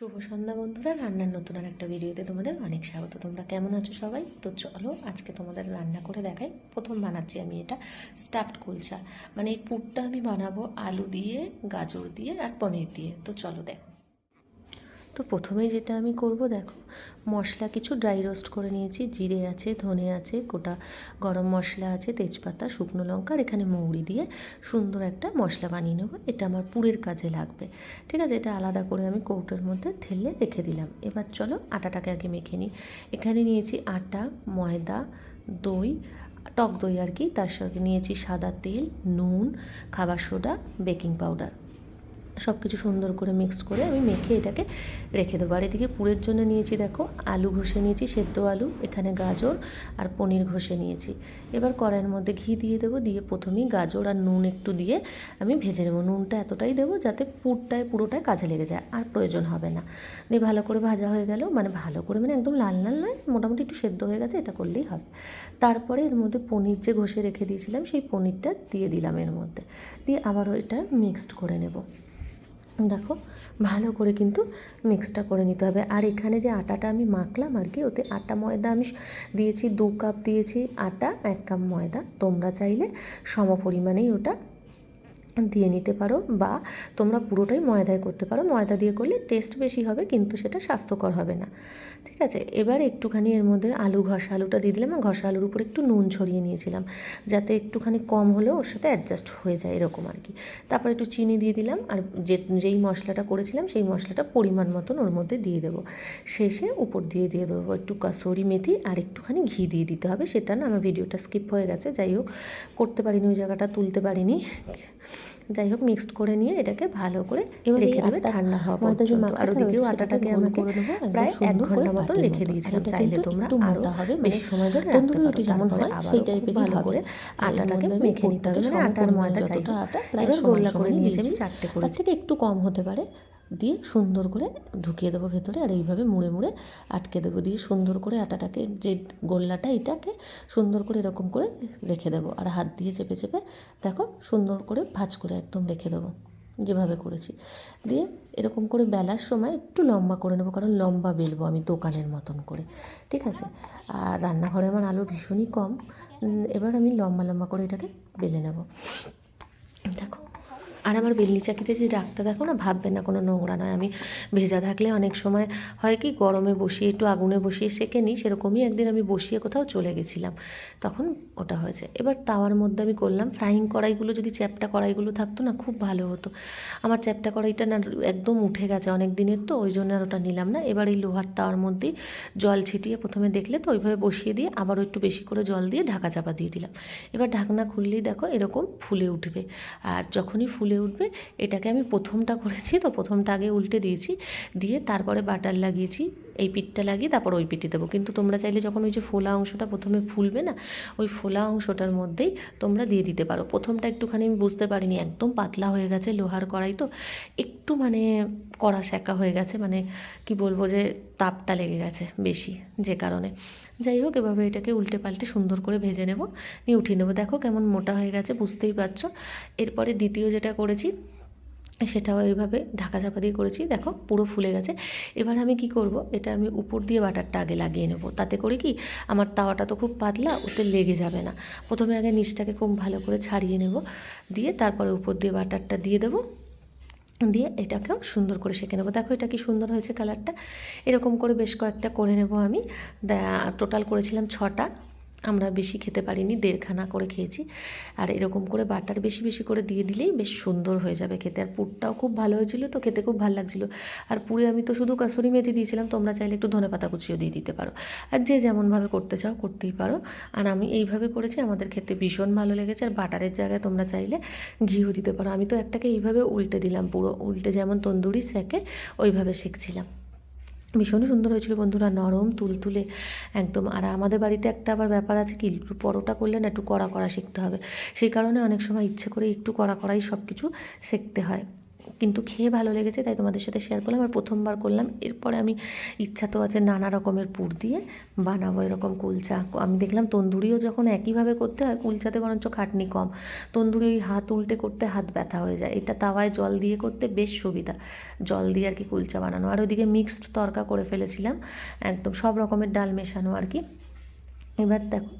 শুভ সন্ধ্যা বন্ধুরা, রান্নার নতুন আর একটা ভিডিওতে তোমাদের অনেক স্বাগত। তোমরা কেমন আছো সবাই? তো চলো, আজকে তোমাদের রান্না করে দেখাই। প্রথম বানাচ্ছি আমি এটা স্টাফড কুলচা। মানে এই পুরটা আমি বানাবো আলু দিয়ে, গাজর দিয়ে আর পনির দিয়ে। তো চলো দেখো। তো প্রথমে যেটা আমি করব, দেখো, মশলা কিছু ড্রাই রোস্ট করে নিয়েছি। জিরে আছে, ধনে আছে, গোটা গরম মশলা আছে, তেজপাতা, শুকনো লঙ্কা আর এখানে মৌরি দিয়ে সুন্দর একটা মশলা বানিয়ে নেব। এটা আমার পুরের কাজে লাগবে। ঠিক আছে, এটা আলাদা করে আমি কৌটোর মধ্যে ঢেলে রেখে দিলাম। এবার চলো আটাটাকে আগে মেখে নিই। এখানে নিয়েছি আটা, ময়দা, দই, টক দই আর কি। তার সাথে নিয়েছি সাদা তেল, নুন, খাবার সোডা, বেকিং পাউডার। সব কিছু সুন্দর করে মিক্স করে আমি মেখে এটাকে রেখে দেবো। আর এদিকে পুরের জন্য নিয়েছি দেখো, আলু ঘষে নিয়েছি, সেদ্ধ আলু, এখানে গাজর আর পনির ঘষে নিয়েছি। এবার কড়াইয়ের মধ্যে ঘি দিয়ে দেবো, দিয়ে প্রথমেই গাজর আর নুন একটু দিয়ে আমি ভেজে নেব। নুনটা এতটাই দেবো যাতে পুরটায়, পুরোটায় কাজে লেগে যায়, আর প্রয়োজন হবে না। দিয়ে ভালো করে ভাজা হয়ে গেল মানে ভালো করে মানে একদম লাল লাল নয়, মোটামুটি একটু সেদ্ধ হয়ে গেছে, এটা করলেই হবে। তারপরে এর মধ্যে পনির যে ঘষে রেখে দিয়েছিলাম, সেই পনিরটা দিয়ে দিলাম এর মধ্যে। দিয়ে আবারও এটা মিক্সড করে নেব। দেখো, ভালো করে কিন্তু মিক্সটা করে নিতে হবে। আর এখানে যে আটাটা আমি মাখলাম আর কি, ওতে আটা ময়দা আমি দিয়েছি, দু কাপ দিয়েছি। আটা, এক কাপ ময়দা। তোমরা চাইলে সম পরিমাণেই ওটা দিয়ে নিতে পারো বা তোমরা পুরোটাই ময়দায় করতে পারো। ময়দা দিয়ে করলে টেস্ট বেশি হবে, কিন্তু সেটা স্বাস্থ্যকর হবে না। ঠিক আছে? এবার একটুখানি এর মধ্যে আলু ঘষা, আলুটা দিয়ে দিলাম। ঘষা আলুর উপর একটু নুন ছড়িয়ে নিয়েছিলাম, যাতে একটুখানি কম হলেও ওর সাথে অ্যাডজাস্ট হয়ে যায় এরকম আর কি। তারপর একটু চিনি দিয়ে দিলাম আর যে, যেই মশলাটা করেছিলাম, সেই মশলাটা পরিমাণ মতন ওর মধ্যে দিয়ে দেবো। শেষে উপর দিয়ে দিয়ে দেবো একটু কাসুরি মেথি আর একটুখানি ঘি দিয়ে দিতে হবে। সেটা না, আমার ভিডিওটা স্কিপ হয়ে গেছে। যাই হোক, করতে পারিনি ওই জায়গাটা, তুলতে পারিনি। যাই হোক মিক্সড করে নিয়ে এটাকে ভালো করে এবার রেখে দেবে ঠান্ডা হওয়া পর্যন্ত। আর ওদিকেও আটাটাকে আমরা আমাকে প্রায় এক ঘণ্টা মতো রেখে। দিয়েছিলাম। চাইলে তোমরা আরও হবে, বেশি সময় ধরে তন্দুরি রুটি যেমন হয়, সেই টাইপের ভালো করে আটাটাকে মেখে নিতে হবে মানে আটার ময়দা চাই যতটা আটা প্রায় এবার গোল্লা করে নিয়েছি আমি। চারটে করে। থেকে একটু কম হতে পারে। দিয়ে সুন্দর করে ঢুকিয়ে দেবো ভেতরে আর এইভাবে মুড়ে মুড়ে আটকে দেবো দিয়ে সুন্দর করে আটাটাকে যে গোল্লাটা এটাকে সুন্দর করে এরকম করে রেখে দেবো। আর হাত দিয়ে চেপে চেপে দেখো সুন্দর করে ভাজ করে একদম রেখে দেবো, যেভাবে করেছি। দিয়ে এরকম করে বেলার সময় একটু লম্বা করে নেব, কারণ লম্বা বেলবো আমি দোকানের মতন করে, ঠিক আছে? আর রান্নাঘরে আমার আলো ভীষণই কম এবার আমি লম্বা লম্বা করে এটাকে বেলে নেব। দেখো আর আমার বেলনি চাকিতে যে ডাকটা দেখো না ভাববে না, কোনো নোংরা নয়। আমি ভেজা থাকলে অনেক সময় হয় কি, গরমে বসিয়ে, একটু আগুনে বসিয়ে সেকে নিই, সেরকমই একদিন আমি বসিয়ে কোথাও চলে গেছিলাম। তখন ওটা হয়েছে। এবার তাওয়ার মধ্যে আমি করলাম। ফ্রাইং কড়াইগুলো, যদি চ্যাপটা কড়াইগুলো থাকতো না, খুব ভালো হতো। আমার চ্যাপটা কড়াইটা না, একদম উঠে গেছে অনেক দিনের তো, ওই জন্য আর ওটা নিলাম না। এবার এই লোহার তাওয়ার মধ্যেই জল ছিটিয়ে প্রথমে দেখলে তো, ওইভাবে বসিয়ে দিয়ে আবারও একটু বেশি করে জল দিয়ে ঢাকা চাপা দিয়ে দিলাম। এবার ঢাকনা খুললেই দেখো, এরকম ফুলে উঠবে। আর যখনই ফুলে উঠবে। এটাকে আমি প্রথমটা করেছি, তো প্রথমটা আগে উল্টে দিয়েছি। দিয়ে তারপরে বাটার লাগিয়েছি, এই পিঠটা লাগিয়ে তারপর ওই পিঠে দেবো। কিন্তু তোমরা চাইলে যখন ওই যে ফোলা অংশটা প্রথমে ফুলবে না, ওই ফোলা অংশটার মধ্যেই তোমরা দিয়ে দিতে পারো। প্রথমটা একটুখানি আমি বুঝতে পারিনি, একদম পাতলা হয়ে গেছে লোহার কড়াই তো, একটু মানে কড়া শেঁকা হয়ে গেছে মানে কি বলব যে তাপটা লেগে গেছে বেশি যে কারণে। যাই হোক, এভাবে এটাকে উল্টে পাল্টে সুন্দর করে ভেজে নেব। নিয়ে উঠিয়ে নেব। দেখো কেমন মোটা হয়ে গেছে, বুঝতেই পারছ। এরপরে দ্বিতীয় যেটা করেছি, সেটাও এইভাবে ঢাকা চাপা দিয়ে করেছি। দেখো পুরো ফুলে গেছে। এবার আমি কি করব, এটা আমি উপর দিয়ে বাটারটা আগে লাগিয়ে নেব। তাতে করে কি, আমার তাওয়াটা তো খুব পাতলা, ওতে লেগে যাবে না। প্রথমে আগে নিচটাকে খুব ভালো করে ছাড়িয়ে নেব। দিয়ে তারপরে উপর দিয়ে বাটারটা দিয়ে দেবো। দিয়ে এটাকেও সুন্দর করে সেঁকে নেব। দেখো এটা কি সুন্দর হয়েছে কালারটা এরকম করে বেশ কয়েকটা করে নেব আমি। টোটাল করেছিলাম ছটা। আমরা বেশি খেতে পারিনি, দেড়খানা করে খেয়েছি। আর এরকম করে বাটার বেশি বেশি করে দিয়ে দিলেই বেশ সুন্দর হয়ে যাবে খেতে। আর পুরটাও খুব ভালো হয়েছিল তো খেতে খুব ভালো লাগছিল। আর পুরে আমি তো শুধু কাসুরি মেথি দিয়েছিলাম, তোমরা চাইলে একটু ধনে পাতা কুচিও দিয়ে দিতে পারো। আর যে যেমনভাবে করতে চাও করতেই পারো। আর আমি এইভাবে করেছি, আমাদের খেতে ভীষণ ভালো লেগেছে। আর বাটারের জায়গায় তোমরা চাইলে ঘিও দিতে পারো। আমি তো একটাকে এইভাবে উল্টে দিলাম পুরো, উল্টে যেমন তন্দুরি সেকে, ওইভাবে শিখছিলাম ভীষণ সুন্দর হয়েছিল বন্ধুরা, নরম, তুলতুলে, একদম। আর আমাদের বাড়িতে একটা আবার ব্যাপার আছে কি, একটু পরোটা করলে না একটু কড়া কড়া শিখতে হবে। সেই কারণে অনেক সময় ইচ্ছে করে একটু কড়া কড়াই সব কিছু শিখতে হয়। কিন্তু খেয়ে ভালো লেগেছে, তাই তোমাদের সাথে শেয়ার করলাম। আর প্রথমবার করলাম, এরপরে আমি ইচ্ছা তো আছে নানা রকমের পুর দিয়ে বানাবো এরকম কুলচা। আমি দেখলাম তন্দুরিও যখন একইভাবে করতে হয়, কুলচাতে বরঞ্চ খাটনি কম। তন্দুরি ওই হাত উল্টে করতে হাত ব্যথা হয়ে যায়। এটা তাওয়ায় জল দিয়ে করতে বেশ সুবিধা। জল দিয়ে আর কি কুলচা বানানো। আর ওইদিকে মিক্সড তরকা করে ফেলেছিলাম, একদম সব রকমের ডাল মেশানো আর কি। এবার দেখো